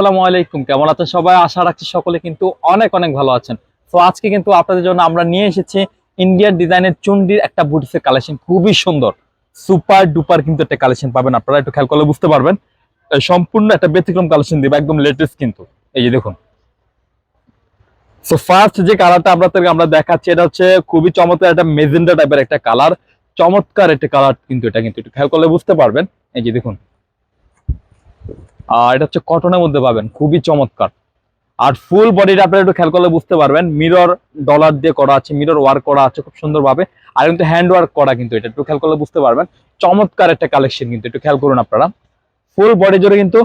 আসসালামু আলাইকুম। কেমন আছেন সবাই? আশা রাখছি সকলে কিন্তু অনেক অনেক ভালো আছেন। তো আজকে কিন্তু আপনাদের জন্য আমরা নিয়ে এসেছি ইন্ডিয়ান ডিজাইনের চুন্ডির একটা বুটিসের কালেকশন খুবই সুন্দর সুপার ডুপার কিন্তু একটা কালেকশন পাবেন। আপনারা একটু খেয়াল করলে বুঝতে পারবেন। সম্পূর্ণ একটা ব্যতিক্রম কালেকশন দিবে, একদম লেটেস্ট কিন্তু। এই যে দেখুন। সো ফার্স্ট যে কালারটা আপনাদেরকে আমরা দেখাচ্ছি, এটা হচ্ছে খুবই চমৎকার একটা মেজেন্ডা টাইপের একটা কালার চমৎকার একটা কালার কিন্তু এটা কিন্তু একটু খেয়াল করলে বুঝতে পারবেন। এই যে দেখুন। আর এটা হচ্ছে কটনের মধ্যে পাবেন, খুবই চমৎকার। আর ফুল বডিটা আপনারা একটু খেয়াল করলে বুঝতে পারবেন মিরর ডলার দিয়ে করা আছে মিরর ওয়ার্ক করা আছে খুব সুন্দরভাবে। আর কিন্তু হ্যান্ড ওয়ার্ক করা কিন্তু এটা, একটু খেয়াল করলে বুঝতে পারবেন। চমৎকার একটা কালেকশন কিন্তু, একটু খেয়াল করুন আপনারা। ফুল বডি জুড়ে কিন্তু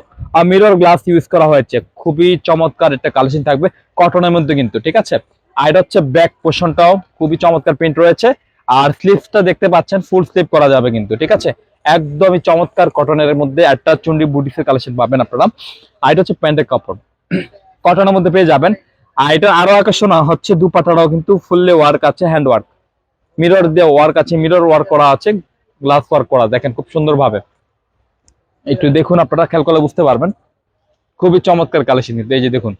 মিরর গ্লাস ইউজ করা হয়েছে, খুবই চমৎকার একটা কালেকশন থাকবে কটনের মধ্যে কিন্তু, ঠিক আছে? আর এটা হচ্ছে ব্যাক পোর্শনটাও খুবই চমৎকার প্রিন্ট রয়েছে। আর স্লিভসটা দেখতে পাচ্ছেন ফুল স্লিভ করা যাবে কিন্তু, ঠিক আছে? একদমই চমৎকার কটনের মধ্যে একটা চুন্ডি বুটিসের কালেকশন পাবেন আপনারা। আর এটা হচ্ছে প্যান্টের কাপড়। কটনের মধ্যে পেয়ে যাবেন। আর এটা আরও আকর্ষণ হচ্ছে, দুপাটাটাও কিন্তু ফুললে ওয়ার্ক আছে হ্যান্ড ওয়ার্ক মিরর দিয়ে ওয়ার্ক আছে মিরর ওয়ার্ক করা আছে গ্লাস ওয়ার্ক করা, দেখেন খুব সুন্দরভাবে। একটু দেখুন আপনারা, খেয়াল করলে বুঝতে পারবেন। খুবই চমৎকার কালেকশন কিন্তু, এই যে দেখুন।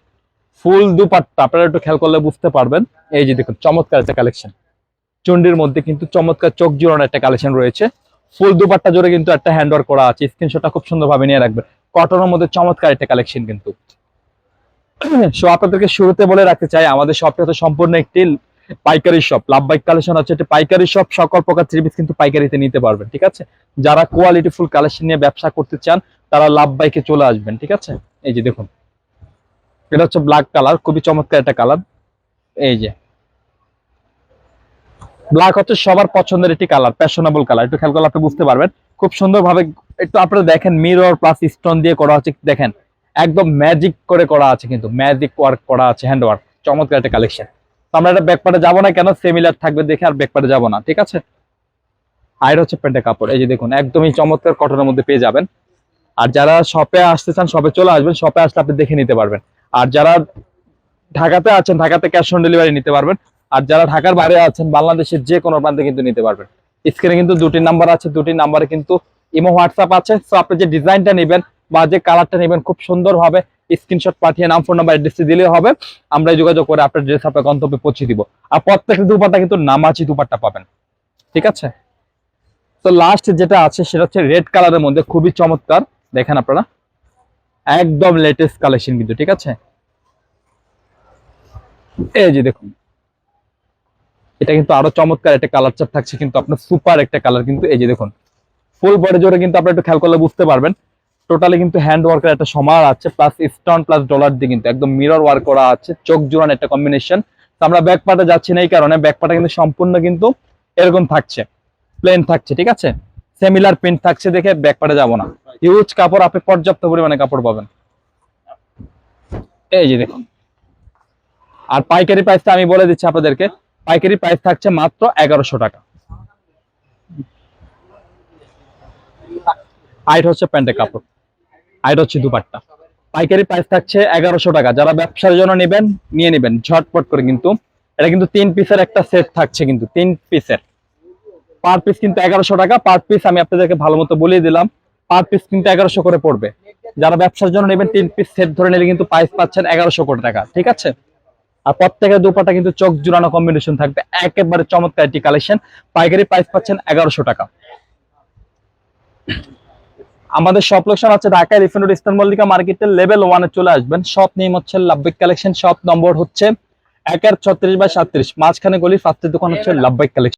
ফুল দুপাট্টা, আপনারা একটু খেয়াল করলে বুঝতে পারবেন। এই যে দেখুন, চমৎকার একটা কালেকশন চন্ডির মধ্যে কিন্তু চমৎকার চোখ জোড়ানো একটা কালেকশন রয়েছে। ফুল দুপাট্টা জোরে কিন্তু একটা হ্যান্ড ওয়ার্ক করা আছে। স্ক্রিনশটটা খুব সুন্দরভাবে নিয়ে রাখবেন। কটনের মধ্যে চমৎকার একটা কালেকশন কিন্তু। সো আপনাদেরকে শুরুতে বলে রাখতে চাই, আমাদের শপটা তো সম্পূর্ণ একটি পাইকারি শপ লাভ বাইক কালেকশন হচ্ছে একটি পাইকারি শপ সকল প্রকার থ্রি পিস কিন্তু পাইকারিতে নিতে পারবেন, ঠিক আছে? যারা কোয়ালিটি ফুল কালেকশন নিয়ে ব্যবসা করতে চান, তারা লাভ বাইকে চলে আসবেন, ঠিক আছে? এই যে দেখুন। এটা হচ্ছে ব্ল্যাক কালার খুবই চমৎকার একটা কালার এই যে। ব্ল্যাক হচ্ছে সবার পছন্দের একটি কালার প্যাশনেবল কালার একটু খেয়াল করলে আপনি বুঝতে পারবেন। খুব সুন্দরভাবে একটু আপনারা দেখেন মিরর প্লাস স্টোন দিয়ে করা হচ্ছে। দেখেন, একদম ম্যাজিক করে করা আছে কিন্তু ম্যাজিক ওয়ার্ক করা আছে হ্যান্ড ওয়ার্ক চমৎকার একটা কালেকশন আমরা এটা ব্যাকপার্টে যাব না কেন? সেমিলার থাকবে দেখে আর ব্যাকপার্টে যাব না, ঠিক আছে? আর হচ্ছে প্যান্টের কাপড়, এই যে দেখুন, একদমই চমৎকার কটনের মধ্যে পেয়ে যাবেন। আর যারা শপে আসতে চান শপে চলে আসবেন শপে আসলে আপনি দেখে নিতে পারবেন। আর যারা ঢাকাতে আছেন, ঢাকাতে ক্যাশ অন ডেলিভারি নিতে পারবেন। আর যারা ঢাকার বাইরে আছেন, বাংলাদেশের যে কোনো প্রান্তে কিন্তু নিতে পারবেন। স্ক্রিনে কিন্তু দুটি নাম্বার আছে, দুটি নাম্বারে কিন্তু ইমো হোয়াটসঅ্যাপ আছে। সো আপনি যে ডিজাইনটা নেবেন বা যে কালারটা নেবেন, খুব সুন্দরভাবে স্ক্রিনশট পাঠিয়ে নাম ফোন নাম্বার অ্যাড্রেস দিলেই হবে। আমরা যোগাযোগ করে আপনার ড্রেস আপনার গন্তব্যে পৌঁছে দিব। আর প্রত্যেকটা দুপাট্টা কিন্তু নামাজি দুপাট্টা পাবেন। ঠিক আছে? তো লাস্ট যেটা আছে, সেটা হচ্ছে রেড কালারের মধ্যে খুবই চমৎকার। দেখেন আপনারা। একদম লেটেস্ট কালেকশন কিন্তু, ঠিক আছে? এই যে দেখুন। এটা কিন্তু আরও চমৎকার একটা কালার চার্ট থাকছে, কিন্তু আপনার সুপার একটা কালার কিন্তু এই যে দেখুন। ফুল বডি জোরে কিন্তু আপনারা একটু খেয়াল করলে বুঝতে পারবেন। টোটালি কিন্তু হ্যান্ড ওয়ার্কের একটা সমার আছে প্লাস স্টোন প্লাস ডলার দিয়ে কিন্তু একদম মিরর ওয়ার্ক করা আছে, চোখ জোড়ান একটা কম্বিনেশন তো আমরা ব্যাক পার্টে যাচ্ছি না এই কারণে ব্যাক পার্টে কিন্তু সম্পূর্ণ কিন্তু এরকম থাকছে প্লেন থাকছে, ঠিক আছে? সেমিলার প্রিন্ট থাকছে দেখে ব্যাক পার্টে যাব না। হিউজ কাপড়, আপনি পর্যাপ্ত পরিমাণে কাপড় পাবেন। এই যে দেখুন। আর পাইকারি প্রাইসটা আমি বলে দিচ্ছি আপনাদেরকে। পাইকারি প্রাইস থাকছে মাত্র এগারোশো টাকা। আইট হচ্ছে প্যান্টের কাপড়। আইট হচ্ছে দুপাট্টা। পাইকারি প্রাইস থাকছে এগারোশো টাকা। যারা ব্যবসার জন্য নেবেন, নিয়ে নেবেন। ঝটপট করে কিন্তু। এটা কিন্তু তিন পিসের একটা সেট থাকছে কিন্তু, তিন পিসের পার পিস কিন্তু এগারোশো টাকা। পার পিস আমি আপনাদেরকে ভালো মতো বলিয়ে দিলাম। পার পিস কিন্তু এগারোশো করে পড়বে। যারা ব্যবসার জন্য নেবেন, তিন পিস সেট ধরে নিলে কিন্তু প্রাইস পাচ্ছেন এগারোশো কোটি টাকা। ঠিক আছে? আর প্রত্যেকের দুপাটা কিন্তু চোখ জুড়ানো কম্বিনেশন থাকবে। একেবারে চমৎকার একটি কালেকশন পাইকারি প্রাইস পাচ্ছেন এগারোশো টাকা। আমাদের সব লোকেশন আছে ঢাকা রোড ইস্টার্ন মল্লিকা মার্কেটের লেভেল ওয়ানে চলে আসবেন। সব নেম হচ্ছে লাভবিক কালেকশন সব নম্বর হচ্ছে একের ছত্রিশ বাই সাতত্রিশ মাঝখানে গলি ফার্স্টের দোকান হচ্ছে লাভবিক কালেকশন